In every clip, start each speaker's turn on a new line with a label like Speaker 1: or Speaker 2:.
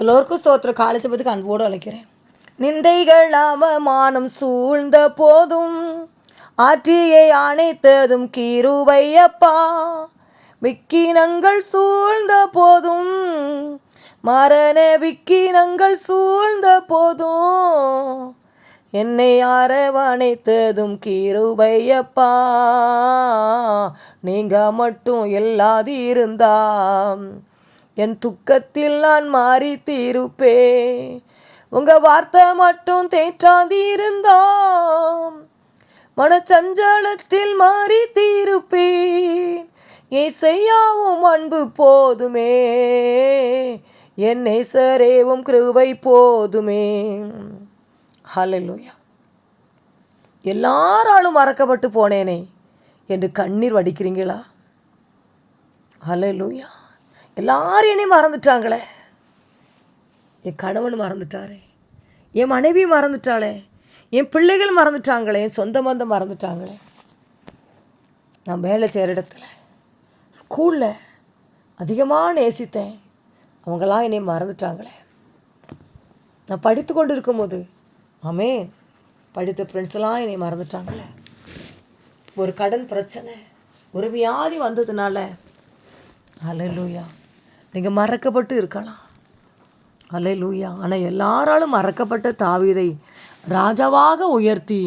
Speaker 1: எல்லோருக்கும் ஸ்தோத்திர காலேஜ் பற்றி அன்போடு அழைக்கிறேன். நிந்தைகள் அவமானம் சூழ்ந்த போதும் ஆற்றியை அணைத்ததும் கீருவையப்பா. விக்கினங்கள் சூழ்ந்த போதும் மரண விக்கினங்கள் சூழ்ந்த போதும் என்னை அரவணைத்ததும் கீருபையப்பா நீங்க மட்டும் இல்லாதிருந்தா என் துக்கத்தில் நான் மாறி தீருப்பே. உங்க வார்த்தை மட்டும் தேற்றாதிருந்தோம் மனச்சஞ்சலத்தில் மாறி தீருப்பேன். செய்யாவும் அன்பு போதுமே. என்னை சரேவும் கிருவை போதுமே. ஹalleluya. எல்லாராலும் மறக்கப்பட்டு போனேனே. என்று கண்ணீர் வடிக்கிறீங்களா? ஹalleluya. எல்லாரும் என்னை மறந்துட்டாங்களே. என் கணவன் மறந்துட்டாரே. என் மனைவி மறந்துட்டாளே. என் பிள்ளைகள் மறந்துட்டாங்களே. என் சொந்த பந்தம் மறந்துட்டாங்களே. நான் வேலை செய்கிற இடத்துல ஸ்கூலில் அதிகமாக நேசித்தேன். அவங்களாம் என்னை மறந்துட்டாங்களே. நான் படித்து கொண்டு இருக்கும்போது ஆமேன் படித்த ஃப்ரெண்ட்ஸ்லாம் என்னை மறந்துட்டாங்களே. ஒரு கடன் பிரச்சனை ஒரு வியாதி வந்ததுனால அலையலூயா நீங்கள் மறக்கப்பட்டு இருக்கலாம். அலையலூயா ஆனால் எல்லாராலும் மறக்கப்பட்ட தாவீதை ராஜாவாக உயர்த்தி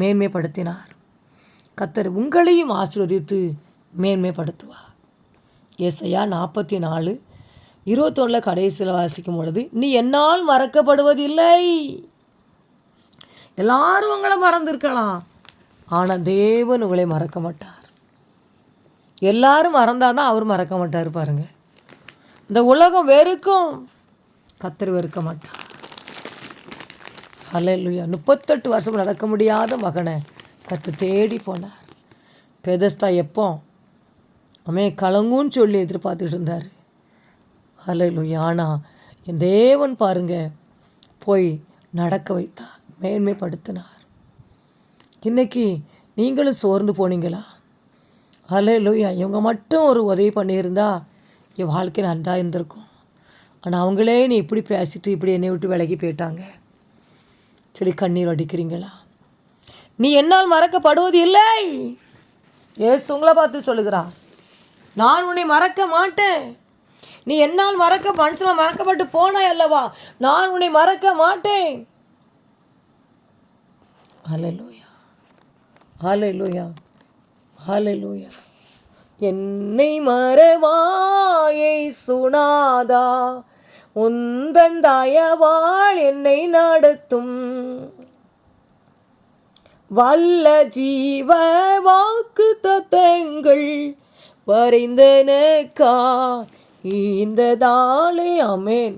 Speaker 1: மேன்மைப்படுத்தினார். கத்தர் உங்களையும் ஆசீர்வதித்து மேன்மைப்படுத்துவார். ஏசையா நாற்பத்தி நாலு இருபத்தொன்னில் கடைசியில் வாசிக்கும் பொழுது நீ என்னால் மறக்கப்படுவதில்லை. எல்லாரும் உங்களை மறந்துருக்கலாம். ஆனால் தேவன் உங்களை மறக்க மாட்டார். எல்லாரும் மறந்தால் தான் அவர் மறக்க மாட்டார் பாருங்க. இந்த உலகம் வெறுக்கும். கத்தர் வெறுக்க மாட்டார். ஹalleluya. முப்பத்தெட்டு வருஷம் நடக்க முடியாத மகனை கத்து தேடி போனார். பெதஸ்தா எப்போ? அமே கலங்குன்னு சொல்லி எதிர்பார்த்துட்டு இருந்தார். ஹalleluya. ஆனால் என் தேவன் பாருங்க போய் நடக்க வைத்தார். மேன்மைப்படுத்தினார். இன்னைக்கு நீங்களும் சோர்ந்து போனீங்களா? ஹalleluya இவங்க மட்டும் ஒரு உதவி பண்ணியிருந்தா என் வாழ்க்கை நன்றாக இருந்திருக்கும். ஆனால் அவங்களே நீ இப்படி பேசிட்டு இப்படி என்னை விட்டு விலகி போயிட்டாங்க. சொல்லி கண்ணீர் அடிக்கிறீங்களா நீ என்னால் மறக்கப்படுவது இல்லை. ஏசு உங்களை பார்த்து சொல்லுகிறா. நான் உன்னை மறக்க மாட்டேன். நீ என்னால் மறக்க மனுஷனால் மறக்கப்பட்டு போனாய் அல்லவா? நான் உன்னை மறக்க மாட்டேன். ஹalleluya ஹalleluya ஹலலூயா என்னை மறவாயை சுனாதா உந்தன் தயவாள் என்னை நடத்தும். வல்ல ஜீவ வாக்கு தத்தங்கள் வரைந்தனக்கா. இந்த தாளே அமேன்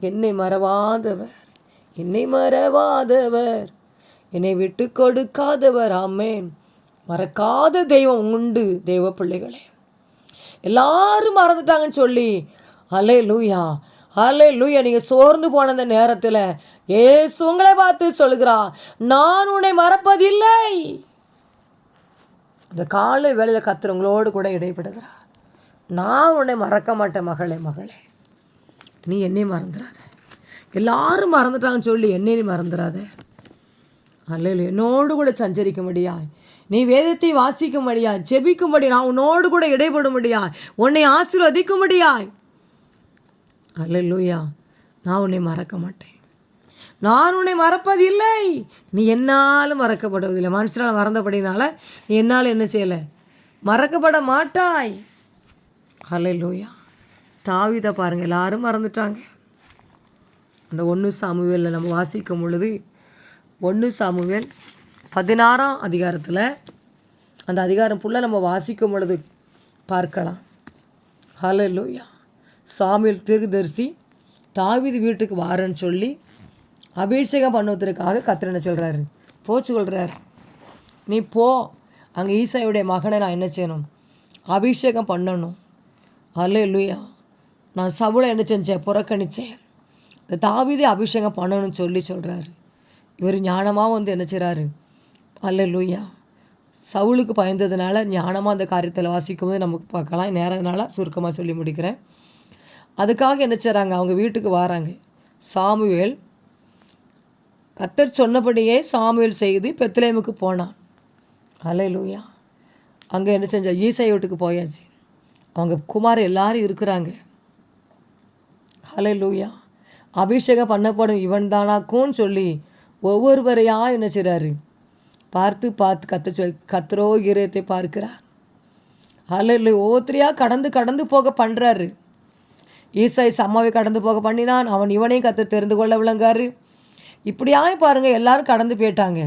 Speaker 1: என்னை மறவாதவர் என்னை மறவாதவர். என்னை விட்டு கொடுக்காதவர் அமேன் மறக்காத தெய்வம் உண்டு தெய்வ பிள்ளைகளே. எல்லாரும் மறந்துட்டாங்கன்னு சொல்லி அலே லூயா அலே லூயா நீங்கள் சோர்ந்து போன அந்த நேரத்தில் ஏசு உங்களை பார்த்து சொல்லுகிறா நான் உன்னை மறப்பதில்லை. இந்த காலை வேலையில் கத்துறவங்களோடு கூட இடைப்படுகிறா நான் உன்னை மறக்க மாட்டேன் மகளே மகளே. நீ என்னை மறந்துடாத எல்லாரும் மறந்துட்டாங்கன்னு சொல்லி என்னை நீ மறந்துடாத அல்ல என்னோடு கூட சஞ்சரிக்க முடியாது நீ வேதத்தை வாசிக்க முடியாது ஜெபிக்கும்படி நான் உன்னோடு கூட இடைபட உன்னை ஆசீர்வதிக்க முடியாய் அல்லூயா நான் உன்னை மறக்க மாட்டேன். நான் உன்னை மறப்பதில்லை. நீ என்னாலும் மறக்கப்படுவதில்லை மனுஷனால் மறந்தபடினால நீ என்னால் என்ன செய்யலை? மறக்கப்பட மாட்டாய். அல்லூயா தாவிதை பாருங்கள் எல்லாரும் மறந்துட்டாங்க. அந்த ஒன்று சாமுவேலில் நம்ம வாசிக்கும் பொழுது ஒன்று சாமுவேல் பதினாறாம் அதிகாரத்தில் அந்த அதிகாரம் ஃபுல்லாக நம்ம வாசிக்கும் பொழுது பார்க்கலாம். ஹலோ லூயா சாமுவேல் தீர்க்கதரிசி தாவிது வீட்டுக்கு வாரன்னு சொல்லி அபிஷேகம் பண்ணுவதற்காக கத்திரனை சொல்கிறாரு போச்சு சொல்கிறார் நீ போ அங்கே ஈசாயுடைய மகனை நான் என்ன செய்யணும்? அபிஷேகம் பண்ணணும். ஹalleluya. நான் சவுளை என்ன செஞ்சேன்? புறக்கணித்தேன் இந்த தாவீதை அபிஷேகம் பண்ணணும்னு சொல்லி சொல்கிறாரு இவர் ஞானமாக வந்து என்ன செய்கிறாரு அல்லூயா சவுளுக்கு பயந்ததுனால ஞானமாக அந்த காரியத்தில் வாசிக்கும் போது நமக்கு பார்க்கலாம். நேரத்தினால சுருக்கமாக சொல்லி முடிக்கிறேன். அதுக்காக என்ன செய்கிறாங்க அவங்க வீட்டுக்கு வராங்க. சாமுவேல் கத்தர் சொன்னபடியே சாமுவேல் செய்து பெத்லேமுக்கு போனான். அலையிலூயா அங்கே என்ன செஞ்ச? ஈசை வீட்டுக்கு போயாச்சு. அவங்க குமார் எல்லாரும் இருக்கிறாங்க. ஹalleluya அபிஷேகம் பண்ணப்படும் இவன் தானாக்கும்னு சொல்லி ஒவ்வொருவரையாக என்ன செய்கிறாரு பார்த்து பார்த்து கத்த சொல் கத்தரோ ஈரத்தை பார்க்கிறார். அல்ல ஒவ்வொருத்தரையாக கடந்து கடந்து போக பண்ணுறாரு ஈசாய் சம்மாவை கடந்து போக பண்ணினான். அவன் இவனையும் கற்று தெரிந்து கொள்ள விளங்காரு. இப்படியாய் பாருங்கள் எல்லாரும் கடந்து போயிட்டாங்க.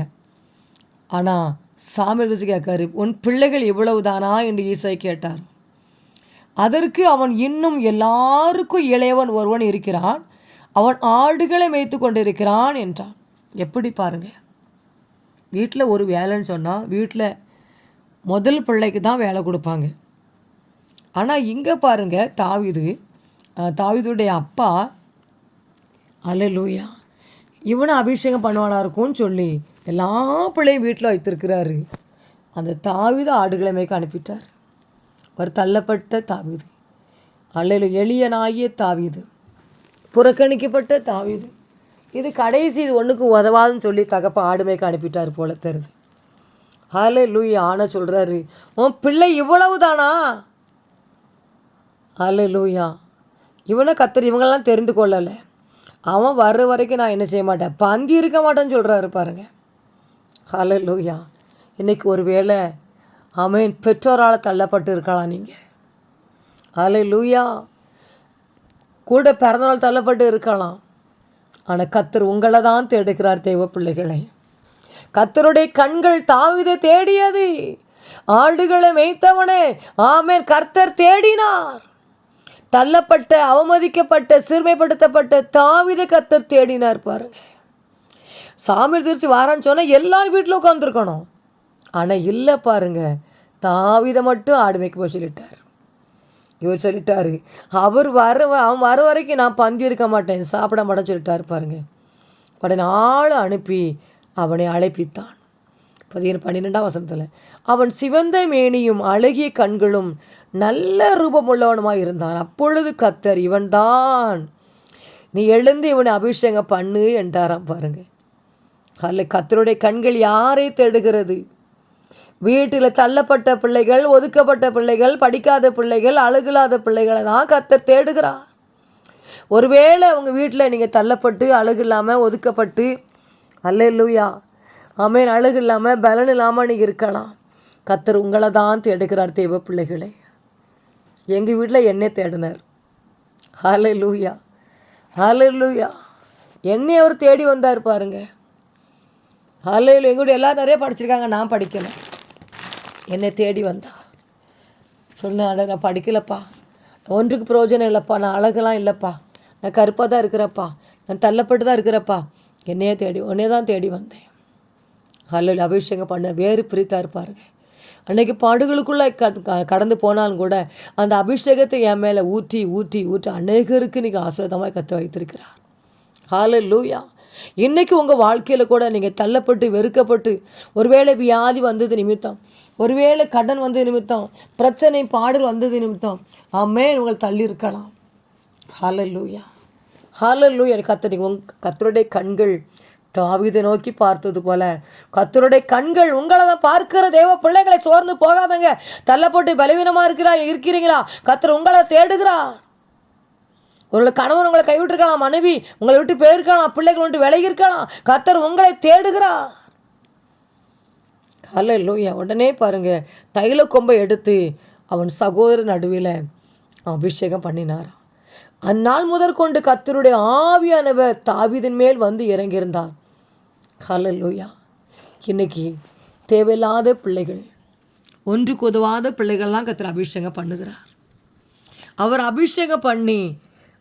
Speaker 1: ஆனால் சாமி ருசி கேட்காரு உன் பிள்ளைகள் இவ்வளவு தானா என்று ஈசாய் கேட்டார். அதற்கு அவன் இன்னும் எல்லாருக்கும் இளையவன் ஒருவன் இருக்கிறான். அவன் ஆடுகளை மேய்த்து கொண்டிருக்கிறான் என்றான். எப்படி பாருங்கள் வீட்டில் ஒரு வேலைன்னு சொன்னால் வீட்டில் முதல் பிள்ளைக்கு தான் வேலை கொடுப்பாங்க. ஆனால் இங்கே பாருங்க தாவிது தாவிதுடைய தாவீதுடைய அப்பா அலலூயா இவனை அபிஷேகம் பண்ணுவானா இருக்கும்னு சொல்லி எல்லா பிள்ளையும் வீட்டில் வைத்திருக்கிறாரு. அந்த தாவீது ஆடுகளை மேய்க்க அனுப்பிட்டார். ஒரு தள்ளப்பட்ட தாவிது. அல்லையில் எளியனாகிய தாவிது. புறக்கணிக்கப்பட்ட தாவீது. இது கடைசி இது ஒன்றுக்கு உதவாதுன்னு சொல்லி தகப்ப ஆடு அனுப்பிட்டார் போல தருது ஹலே லூய் ஆன சொல்கிறாரு உன் பிள்ளை இவ்வளவு தானா ஹலே லூயா இவனை கத்துற இவங்கெல்லாம் தெரிந்து கொள்ளலை. அவன் வர்ற வரைக்கும் நான் என்ன செய்ய மாட்டேன்? பந்தி இருக்க மாட்டேன்னு சொல்கிறாரு பாருங்க. ஹலே லூயா இன்னைக்கு ஒரு வேளை அவன் பெற்றோரால் தள்ளப்பட்டு இருக்கலாம் நீங்கள் ஹலே லூயா கூட பிறந்தநாள் தள்ளப்பட்டு இருக்கலாம். ஆனால் கத்தர் உங்களை தான் தேடுகிறார் தெய்வ பிள்ளைகளை. கத்தருடைய கண்கள் தாவிதை தேடியது. ஆடுகளை மேய்த்தவனே ஆமேன் கர்த்தர் தேடினார். தள்ளப்பட்ட அவமதிக்கப்பட்ட சிறுமைப்படுத்தப்பட்ட தாவித கத்தர் தேடினார் பாருங்க. சாமி திருச்சி வாரான்னு சொன்னால் எல்லாரும் வீட்டில் உட்காந்துருக்கணும் ஆனால் இல்லை பாருங்க தாவிதை மட்டும் ஆடு மேய்க்க போய் சொல்லிட்டார். இவர் சொல்லிட்டாரு. அவர் வர அவன் வர வரைக்கும் நான் பந்தி இருக்க மாட்டேன். சாப்பிட மாட்டேன்னு சொல்லிட்டாரு பாருங்க. உடனே ஆள் அனுப்பி அவனை அழைப்பித்தான். பதினேழு பன்னிரெண்டாம் வசனத்தில் அவன் சிவந்த மேனியும் அழகிய கண்களும் நல்ல ரூபமுள்ளவனுமாய் இருந்தான். அப்பொழுது கத்தர் இவன்தான். நீ எழுந்து இவனை அபிஷேகம் பண்ணு என்றாராம் பாருங்க. அல்ல கத்தருடைய கண்கள் யாரை தேடுகிறது? வீட்டில் தள்ளப்பட்ட பிள்ளைகள் ஒதுக்கப்பட்ட பிள்ளைகள் படிக்காத பிள்ளைகள் அழுகலாத பிள்ளைகளை தான் கத்தர் தேடுகிறா ஒருவேளை அவங்க வீட்டில் நீங்கள் தள்ளப்பட்டு அழகு இல்லாமல் ஒதுக்கப்பட்டு இல்லையா ஆமேன் அழகு இல்லாமல் பலன் இல்லாமல் நீங்கள் இருக்கலாம். கத்தர் உங்களை தான் தேடுகிறார் தெய்வ பிள்ளைகளே. எங்கள் வீட்டில் என்னை தேடினார். ஹலே லூயா ஹலே லூயா என்னை அவர் தேடி வந்தார் பாருங்க. ஹலே எங்களுடைய எல்லாரும் நிறைய படிச்சிருக்காங்க நான் படிக்கலை. என்னை தேடி வந்தா. சொன்னேன் நான் படிக்கலப்பா. ஒன்றுக்கு பிரயோஜனம் இல்லைப்பா. நான் அழகெல்லாம் இல்லைப்பா. நான் கருப்பாக தான் இருக்கிறப்பா நான் தள்ளப்பட்டு தான் இருக்கிறப்பா என்னையே தேடி உன்னே தான் தேடி வந்தேன். அல்ல அபிஷேகம் பண்ண வேறு பிரித்தா இருப்பாருங்க. அன்றைக்கி பாடுகளுக்குள்ளே க- கடந்து போனாலும் கூட அந்த அபிஷேகத்தை என் மேலே ஊற்றி ஊற்றி ஊற்றி அநேகருக்கு நீங்கள் ஆசிரியமாக கற்று வைத்திருக்கிறார். ஹாலு லூயா இன்னைக்கு உங்கள் வாழ்க்கையில் கூட நீங்கள் தள்ளப்பட்டு வெறுக்கப்பட்டு ஒருவேளை வியாதி வந்தது நிமித்தம் ஒருவேளை கடன் வந்தது நிமித்தம் பிரச்சனை பாடல் வந்தது நிமித்தம் ஆமே உங்கள் தள்ளி இருக்கலாம் ஹalleluya ஹalleluya நீங்கள் உங் கத்தருடைய கண்கள் தாவிதை நோக்கி பார்த்தது போல கத்தருடைய கண்கள் உங்களை தான் பார்க்கிற தேவ பிள்ளைகளை சோர்ந்து போகாதங்க. தள்ளப்பட்டு பலவீனமாக இருக்கிறா இருக்கிறீங்களா? கத்தர் உங்களை தேடுகிறா. உங்களை கணவன் உங்களை கைவிட்டிருக்கலாம் மனைவி உங்களை விட்டு போயிருக்கலாம் பிள்ளைகள் விட்டு விலகி இருக்கலாம் கத்தர் உங்களை தேடுகிறார். ஹalleluya. உடனே பாருங்க தைல கொம்பை எடுத்து அவன் சகோதர நடுவில் அபிஷேகம் பண்ணினாராம். அந்நாள் முதற்கொண்டு கத்தருடைய ஆவியானவர் தாவிதின் மேல் வந்து இறங்கியிருந்தார். ஹalleluya. இன்னைக்கு தேவையில்லாத பிள்ளைகள் ஒன்றுக்கு உதவாத பிள்ளைகள்லாம் கத்திர அபிஷேகம் பண்ணுகிறார். அவர் அபிஷேகம் பண்ணி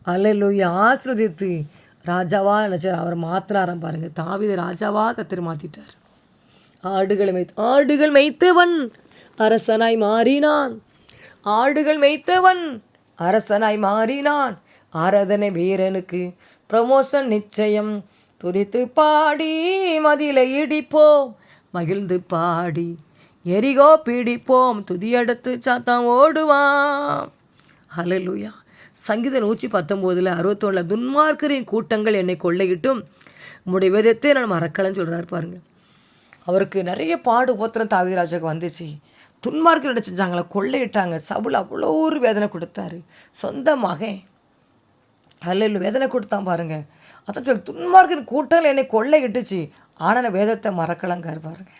Speaker 1: அல்லேலூயா ஆசிரதித்து ராஜாவா நினச்சார் அவர் மாத்தினாராம் பாருங்க. தாவீதை ராஜாவா கத்திர மாற்றிட்டார் ஆடுகளை மேய்த்து ஆடுகள் மேய்த்தவன் அரசனாய் மாறினான். ஆடுகள் மேய்த்தவன் அரசனாய் மாறினான். ஆராதனை வீரனுக்கு ப்ரமோஷன் நிச்சயம். துதித்து பாடி மதிலை இடிப்போம். மகிழ்ந்து பாடி எரிகோ பிடிப்போம். துதியெடுத்து சாத்தான் ஓடுவான் ஹலலுயா சங்கீத நூற்றி பத்தொம்போதில் அறுபத்தொன்னில் துன்மார்க்கரின் கூட்டங்கள் என்னை கொள்ளையிட்டும். உங்களுடைய வேதத்தை நான் மறக்கலன்னு சொல்கிறாரு பாருங்க. அவருக்கு நிறைய பாடு உபத்திரம் தாவிராஜாக்கு வந்துச்சு. துன்மார்க்கர் என்ன கொள்ளையிட்டாங்க. சவுல் அவ்வளோ ஒரு வேதனை கொடுத்தாரு. சொந்த மகன். அல்ல வேதனை கொடுத்தான் பாருங்க. அதான் சொல்லி துன்மார்க்கின் கூட்டங்கள் என்னை கொள்ளையிட்டுச்சு. ஆனால் நான் வேதத்தை மறக்கலங்கார் பாருங்க.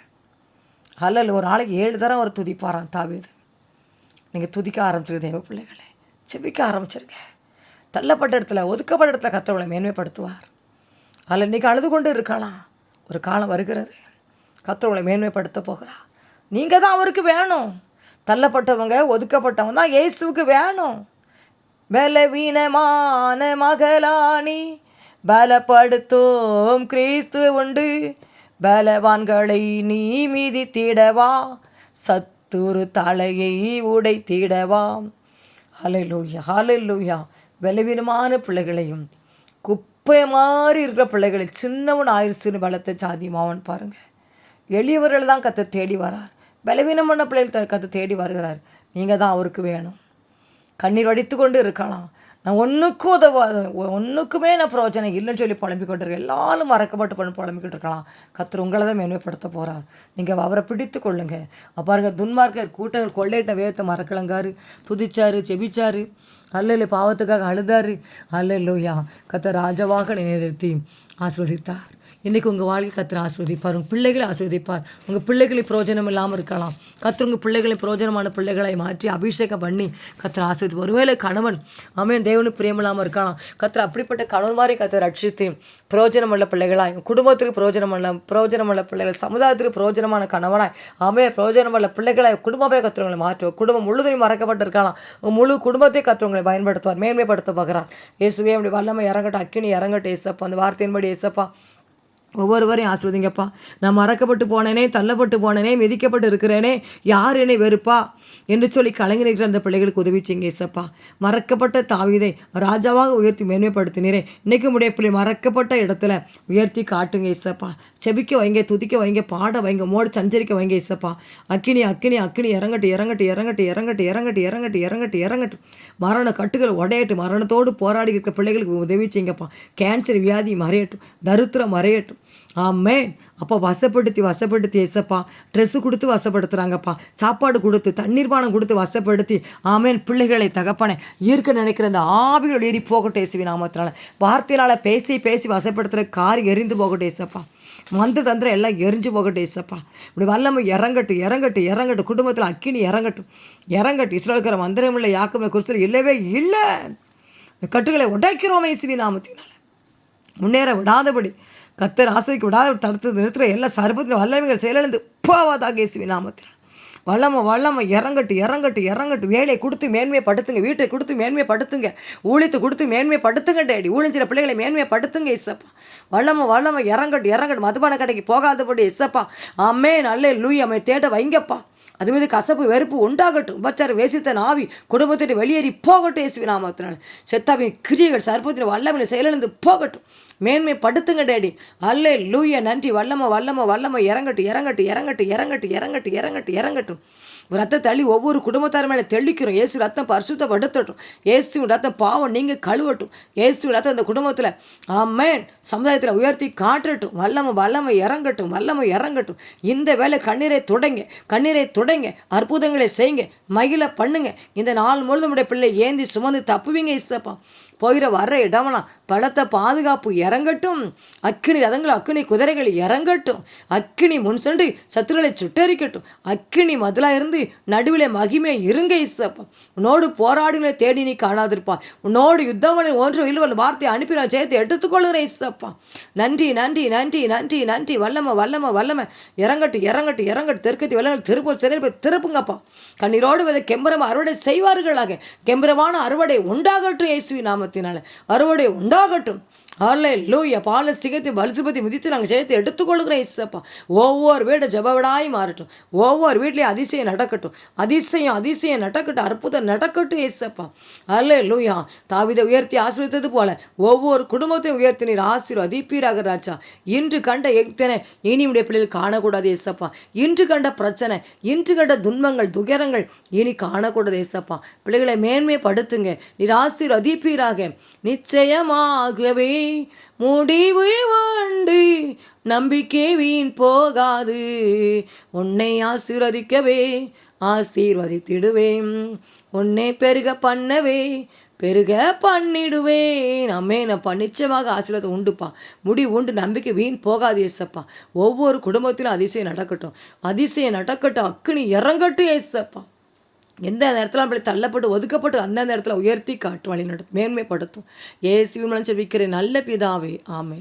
Speaker 1: அல்ல ஒரு நாளைக்கு ஏழு தரம் அவர் துதிப்பாரான் தாவீது. நீங்கள் துதிக்க ஆரம்பிச்சிருக்க தேவ பிள்ளைகளே. செபிக்க ஆரம்பிச்சிருங்க. தள்ளப்பட்ட இடத்துல ஒதுக்கப்பட்ட இடத்துல கத்தவளை மேன்மைப்படுத்துவார். அதில் இன்றைக்கி அழுது கொண்டு இருக்கலாம் ஒரு காலம் வருகிறது. கத்தவளை மேன்மைப்படுத்த போகிறா. நீங்கள் தான் அவருக்கு வேணும். தள்ளப்பட்டவங்க ஒதுக்கப்பட்டவங்க தான் இயேசுவுக்கு வேணும். பலவீனமான மகளானி பலப்படுத்தும் கிறிஸ்து உண்டு. பலவான்களை நீ மீதி தீடவா? சத்துரு தலையை ஹலை லூயா ஹலை லூயா பலவீனமான பிள்ளைகளையும் குப்பை மாதிரி இருக்கிற பிள்ளைகளை சின்னவன் ஆயிடுச்சுன்னு பலத்தை சாதியமாவன் பாருங்கள் எளியவர்கள் தான் கத்தை தேடி வரார். பலவீனமான பிள்ளைகள் கத்தை தேடி வருகிறார். நீங்கள் தான் அவருக்கு வேணும். கண்ணீர் வடித்து கொண்டு இருக்கலாம். நான் ஒன்றுக்கும் உதவாத ஒன்றுக்குமே நான் பிரயோஜனம் இல்லைன்னு சொல்லி புலம்பிக் கொண்டிருக்கேன் எல்லாரும் மறக்கப்பட்டு பண்ணி புலம்பிக்கிட்டு இருக்கலாம். கத்தர் உங்களை தான் மேன்மைப்படுத்த போகிறார் நீங்கள் அவரை பிடித்து கொள்ளுங்க. அப்பாருங்க துன்மார்க்கர் கூட்டங்கள் கொள்ளையிட்ட வேகத்தை மறக்கலங்காரு. துதிச்சாரு செபிச்சாரு அல்ல பாவத்துக்காக அழுதாரு. அல்ல கத்தர் ராஜவாக நிலைநிறுத்தி ஆஸ்வதித்தார் இன்றைக்கி உங்கள் வாழ்க்கை கத்திர ஆஸ்வதிப்பார் உங்கள் பிள்ளைகளை ஆஸ்வதிப்பார். உங்கள் பிள்ளைகளை பிரயோஜனம் இல்லாமல் இருக்கலாம். கத்திர உங்கள் பிள்ளைகளை பிரயோஜனமான பிள்ளைகளை மாற்றி அபிஷேகம் பண்ணி கத்திர ஆஸ்வதிப்பார். ஒருவேளை கணவன் அமையன் தேவனுக்கு பிரியமில்லாமல் இருக்கலாம். கத்திர அப்படிப்பட்ட கணவன் மாதிரி கத்திர ரட்சித்து பிரயோஜனம் உள்ள பிள்ளைகளாய் குடும்பத்துக்கு பிரயோஜனம் உள்ள உள்ள பிள்ளைகள் சமுதாயத்துக்கு பிரயோஜனமான கணவனாய் அமைய பிரயோஜனம் உள்ள குடும்பமே கத்துறவங்களை மாற்றுவோம் குடும்பம் முழுதையும் மறக்கப்பட்டிருக்கலாம். உங்கள் முழு குடும்பத்தை கத்துறவங்களை பயன்படுத்துவார் மேன்மைப்படுத்த பார்க்குறார் இயேசுவே அப்படி வல்லமை இறங்கட்டும். அக்கினி இறங்கட்டும் ஏசப்பா அந்த வார்த்தையின்படி ஏசப்பா ஒவ்வொருவரையும் ஆசிரியங்கப்பா நான் மறக்கப்பட்டு போனேனே தள்ளப்பட்டு போனேனே மிதிக்கப்பட்டு இருக்கிறேனே யார் என்னை வெறுப்பா? என்று சொல்லி கலங்கி நிற்கிற அந்த பிள்ளைகளுக்கு உதவிச்சிங்க ஏசப்பா மறக்கப்பட்ட தாவிதை ராஜாவாக உயர்த்தி மேன்மைப்படுத்தினீரே. இன்றைக்கு உடைய பிள்ளை மறக்கப்பட்ட இடத்துல உயர்த்தி காட்டுங்க இசப்பா செபிக்க வைங்க துதிக்க வைங்க பாட வைங்க மோட சஞ்சரிக்க வைங்க இசப்பா அக்கினி அக்கினி அக்கினி இறங்கட்டு இறங்கட்டு இறங்கட்டு இறங்கட்டு இறங்கட்டு இறங்கட்டு இறங்கட்டு இறங்கட்டு. மரண கட்டுகள் உடையட்டு மரணத்தோடு போராடி இருக்க பிள்ளைகளுக்கு உதவி செய்யுங்கப்பா. கேன்சர் வியாதி மறையட்டும். தருத்திரம் மறையட்டும். ஆமேன். அப்போ வசப்படுத்தி வசப்படுத்தி ஏசப்பா. ட்ரெஸ்ஸு கொடுத்து வசப்படுத்துகிறாங்கப்பா சாப்பாடு கொடுத்து தண்ணீர் பானம் கொடுத்து வசப்படுத்தி ஆமேன் பிள்ளைகளை தகப்பனே. ஈர்க்க நினைக்கிற அந்த ஆவிகள் ஏறி போகட்டும் ஏசுவி நாமத்தினால. வார்த்தையினால் பேசி பேசி வசப்படுத்துகிற கார் எரிந்து போகட்டும் ஏசப்பா. மந்த தந்திரம் எல்லாம் எரிஞ்சு போகட்டும் ஏசப்பா. இப்படி வல்லமை இறங்கட்டு இறங்கட்டு இறங்கட்டு குடும்பத்தில் அக்கினி இறங்கட்டும். இறங்கட்டு இஸ்ரோக்கிற மந்திரம் இல்லை யாக்கமே குறிச்சல் இல்லவே இல்லை. இந்த கட்டுகளை உடைக்கிறோம் இயேசுவி நாமத்தினால. முன்னேற விடாதபடி. கத்தர் ஆசைக்கு விடாத தடுத்து நிறுத்துகிற எல்லா சர்பத்தின் வல்லமைகள் செயலிழந்து போவாதாக இயேசுவி நாமத்தில். வல்லமை வல்லமை இறங்கட்டு இறங்கட்டு இறங்கட்டு. வேலையை கொடுத்து மேன்மைப்படுத்துங்க வீட்டை கொடுத்து மேன்மைப்படுத்துங்க ஊழித்து கொடுத்து மேன்மைப்படுத்துங்க டேடி. ஊழிஞ்சிற பிள்ளைகளை மேன்மைப்படுத்துங்க இசப்பா வல்லமை வல்லமை இறங்கட்டு இறங்கட்டு. மதுபான கடைக்கு போகாதபடி இசப்பா அம்மே நல்ல லூய் அம்மை தேட வைங்கப்பா. அது மீது கசப்பு வெறுப்பு உண்டாகட்டும். உபச்சார வேசித்தன் ஆவி குடும்பத்திட்டு வெளியேறி போகட்டும் இயேசுவி நாமத்தினால். செத்தாவின் கிரியைகள் சர்ப்பத்தின் வல்லமை செயலிழந்து போகட்டும். மேன்மை படுத்துங்க டேடி. அல்லே லூய நன்றி. வல்லம வல்லம வல்லம. இறங்கட்டு இறங்கட்டு இறங்கட்டு இறங்கட்டு இறங்கட்டு இறங்கட்டு இறங்கட்டும். ரத்த தள்ளி ஒவ்வொரு குடும்பத்தார் மேலே தெளிக்கிறோம். ஏசு ரத்தம் பரிசுத்தப்படுத்தட்டும். ஏசு ரத்தம் பாவம் நீங்கள் கழுவட்டும். ஏசு ரத்தம் அந்த குடும்பத்தில் ஆமேன். சமுதாயத்தில் உயர்த்தி காட்டட்டும் வல்லம வல்லமை இறங்கட்டும் வல்லமை இறங்கட்டும். இந்த வேலை கண்ணீரை தொடங்க கண்ணீரை சுடைங்க அற்புதங்களை செய்யுங்க மகிழ பண்ணுங்க. இந்த நாள் முழுதும் உடைய பிள்ளை ஏந்தி சுமந்து தப்புவீங்க இசப்பா போகிற வர்ற இடமெல்லாம் பலத்த பாதுகாப்பு இறங்கட்டும். அக்கினி ரதங்கள் அக்கினி குதிரைகள் இறங்கட்டும். அக்கினி முன் சென்று சத்துருகளை சுட்டரிக்கட்டும். அக்கினி மதிலாக இருந்து நடுவில் மகிமை இருங்க இசப்பா உன்னோடு போராடுகளை தேடி நீ காணாதிருப்பா உன்னோடு யுத்தமனை ஒன்று இல்லவல் வார்த்தை அனுப்பி நான் சேர்த்து எடுத்துக்கொள்கிறேன் இசப்பா நன்றி நன்றி நன்றி நன்றி நன்றி. வல்லம வல்லம வல்லம. இறங்கட்டு இறங்கட்டு இறங்கட்டு. தெற்கத்தி வல்லங்கள் திருப்ப சிறையில் போய் திருப்புங்கப்பா. கண்ணீரோடு விதை கெம்பரம் அறுவடை செய்வார்களாக. கெம்பரமான அறுவடை உண்டாகட்டும் இயேசுவி நாமத்தினால அறுவடை உண்டாகட்டும். அல்ல லூயா பால சிகத்தை பலிசுபதி முதித்து நாங்கள் ஜெயத்தை எடுத்துக்கொள்கிறோம் இசப்பா ஒவ்வொரு வீடு ஜபவிடாய் மாறட்டும். ஒவ்வொரு வீட்லேயும் அதிசயம் நடக்கட்டும். அதிசயம் அதிசயம் நடக்கட்டும். அற்புதம் நடக்கட்டும் ஏசப்பா அல்ல லூயா தாவிதை உயர்த்தி ஆசீர்வதித்தது போல ஒவ்வொரு குடும்பத்தையும் உயர்த்தி நீர் ஆசீர்வதிப்பீராக ராஜா. இன்று கண்ட எத்தனை இனி உடைய பிள்ளைகள் காணக்கூடாது ஏசப்பா இன்று கண்ட பிரச்சனை இன்று கண்ட துன்பங்கள் துயரங்கள் இனி காணக்கூடாது ஏசப்பா பிள்ளைகளை மேன்மைப்படுத்துங்க. நீர் ஆசீர்வதிப்பீராக. நிச்சயமாகவே. முடிவு உண்டு நம்பிக்கை வீண் போகாது. உன்னை ஆசீர்வதிக்கவே ஆசீர்வதித்திடுவேன். உன்னை பெருக பண்ணவே பெருக பண்ணிடுவேன். அம்மேனப்பா நிச்சயமாக ஆசீர்வாதம் உண்டுப்பா. முடி உண்டு நம்பிக்கை வீண் போகாது ஏசப்பா. ஒவ்வொரு குடும்பத்திலும் அதிசயம் நடக்கட்டும். அதிசயம் நடக்கட்டும். அக்குனி இறங்கட்டும் ஏசப்பா. எந்த நேரத்தில் அப்படி தள்ளப்பட்டு ஒதுக்கப்பட்டு அந்தந்த இடத்துல உயர்த்தி காட்டு வழி நடத்தும் மேன்மைப்படுத்தும். ஏசி விமலன் செவிக்கிறேன் நல்ல பிதாவே ஆமை